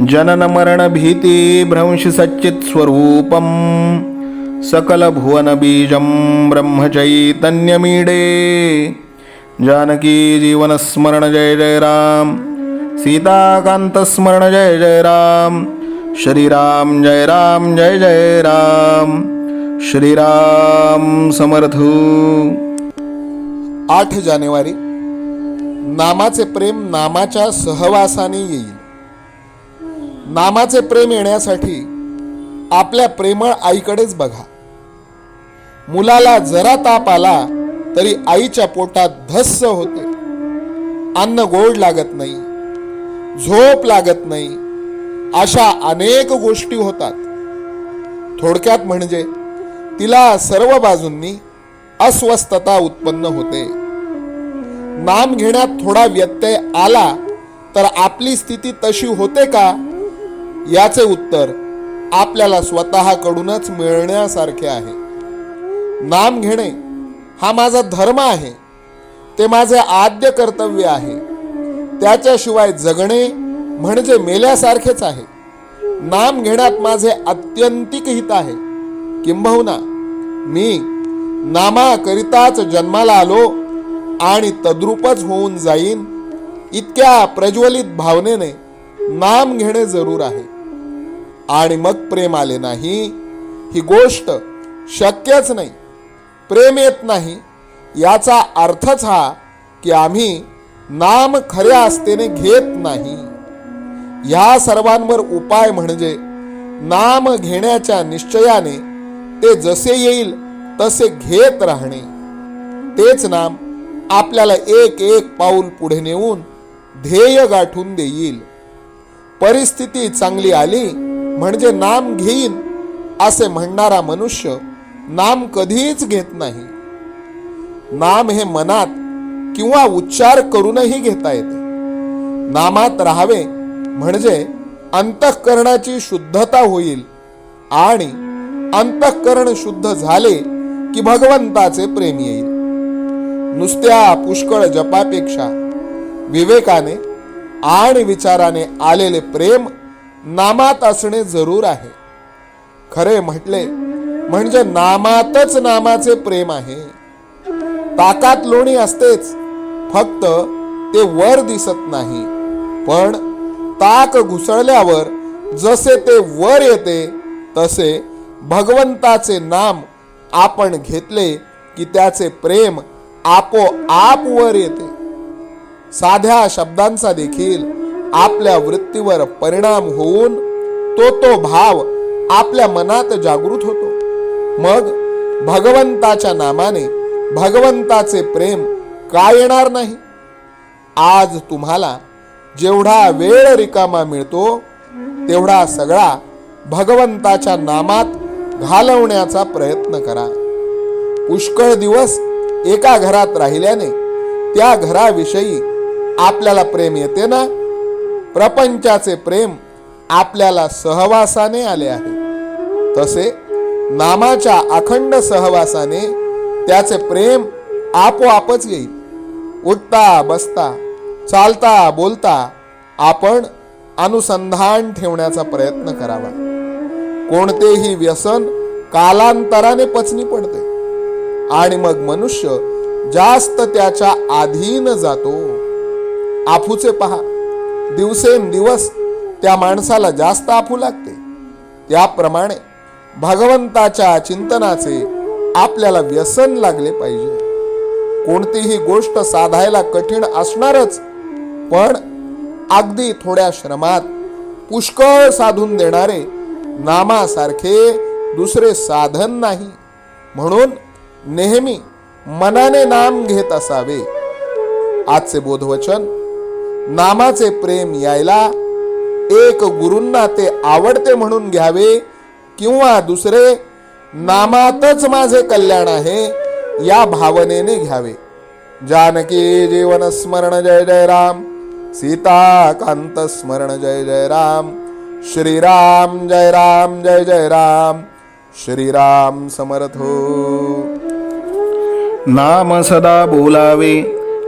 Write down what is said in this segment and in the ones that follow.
जननमरणभीतिभ्रंशसच्चित्स्वरूपं सकलभुवनबीजं ब्रह्मचैतन्यमीडे। जानकी जीवनस्मरण जय जय राम सीताकान्तस्मरण जय जय राम श्रीराम जय राम जय जय राम श्रीराम समर्थ। आठ जानेवारी नामाचे प्रेम नामाच्या सहवासाने येईल. नामाचे प्रेम येण्यासाठी आपल्या प्रेमळ आईकडेच बघा. मुलाला जरा ताप आला तरी आईच्या पोटात धस्स होते. अन्न गोड लागत नाही झोप लागत नाही अशा अनेक गोष्टी होतात. थोडक्यात म्हणजे तिला सर्व बाजूंनी अस्वस्थता उत्पन्न होते. नाम घेण्यात थोडा व्यत्यय आला तर आपली स्थिती तशी होते का? याचे उत्तर आपल्याला स्वतःकडूनच मिळण्यासारखे आहे. नाम घेणे हा माझा धर्म आहे. ते माझे आद्य कर्तव्य आहे. त्याच्याशिवाय जगणे म्हणजे मेल्यासारखेच आहे. नाम घेण्यात माझे अत्यंतिक हित आहे. किंबहुना मी नामाकरिताच जन्माला आलो आणि तद्रूपच होऊन जाईन इतक्या प्रज्वलित भावनेने नाम घेणे जरूर आहे. आणि मग प्रेम आले नाही. ही गोष्ट शक्यच नाही. प्रेम येत नाही. याचा अर्थच हा की आम्ही नाम खऱ्या आस्थेने घेत नाही. ह्या सर्वांवर उपाय म्हणजे नाम घेण्याच्या निश्चयाने ते जसे येईल तसे घेत राहणे. तेच नाम आपल्याला एक एक पाऊल पुढे नेऊन ध्येय गाठून देईल. परिस्थिती चांगली आली म्हणजे नाम घेईन असे म्हणणारा मनुष्य नाम कधीच घेत नाही. नाम हे मनात किंवा उच्चार करूनही घेता येते. नामात राहावे म्हणजे अंतःकरणाची शुद्धता होईल आणि अंतःकरण शुद्ध झाले की भगवंताचे प्रेम येईल. नुसत्या पुष्कळ जपापेक्षा विवेकाने आणि विचाराने आलेले प्रेम नामात असणे जरूर आहे. खरे म्हटले म्हणजे नामातच नामाचे प्रेम आहे. ताकात लोणी असतेच फक्त ते वर दिसत नाही. पण ताक घुसळल्यावर जसे ते वर येते तसे भगवंताचे नाम आपण घेतले की त्याचे प्रेम आपोआप वर येते. साध्या शब्दांचा देखील आपल्या वृत्तीवर परिणाम होऊन तो तो भाव आपल्या मनात जागृत होतो. मग भगवंताच्या नामाने भगवंताचे प्रेम का येणार नाही? आज तुम्हाला जेवढा वेळ रिकामा मिळतो तेवढा सगळा भगवंताच्या नामात घालवण्याचा प्रयत्न करा. पुष्कळ दिवस एका घरात राहिल्याने त्या घराविषयी आपल्याला प्रेम येते ना? प्रपंचाचे प्रेम आपल्याला सहवासाने आले आहे. तसे नामाच्या अखंड सहवासाने त्याचे प्रेम आपोआपच येईल. उठता बसता चालता बोलता आपण अनुसंधान ठेवण्याचा प्रयत्न करावा. कोणतेही व्यसन कालांतराने पचनी पडते आणि मग मनुष्य जास्त त्याच्या अधीन जातो. आफूचे पहा. दिवसेंदिवस त्या माणसाला जास्त आफू लागते. त्याप्रमाणे भगवंताच्या चिंतनाचे आपल्याला व्यसन लागले पाहिजे. कोणतीही गोष्ट साधायला कठीण असणारच पण अगदी थोड्या श्रमात पुष्कळ साधून देणारे नामासारखे दुसरे साधन नाही. म्हणून नेहमी मनाने नाम घेत असावे. आजचे बोधवचन नामाचे प्रेम यायला एक गुरूंना ते आवडते म्हणून घ्यावे किंवा दुसरे नामातच माझे कल्याण आहे या भावनेने घ्यावे. जानकी जीवन स्मरण जय जय राम सीता कांत स्मरण जय जय राम श्रीराम जय राम जय जय राम श्रीराम समर्थ हो. नाम सदा बोलावे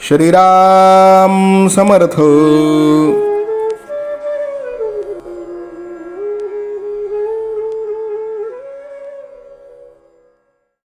श्रीराम समर्थ।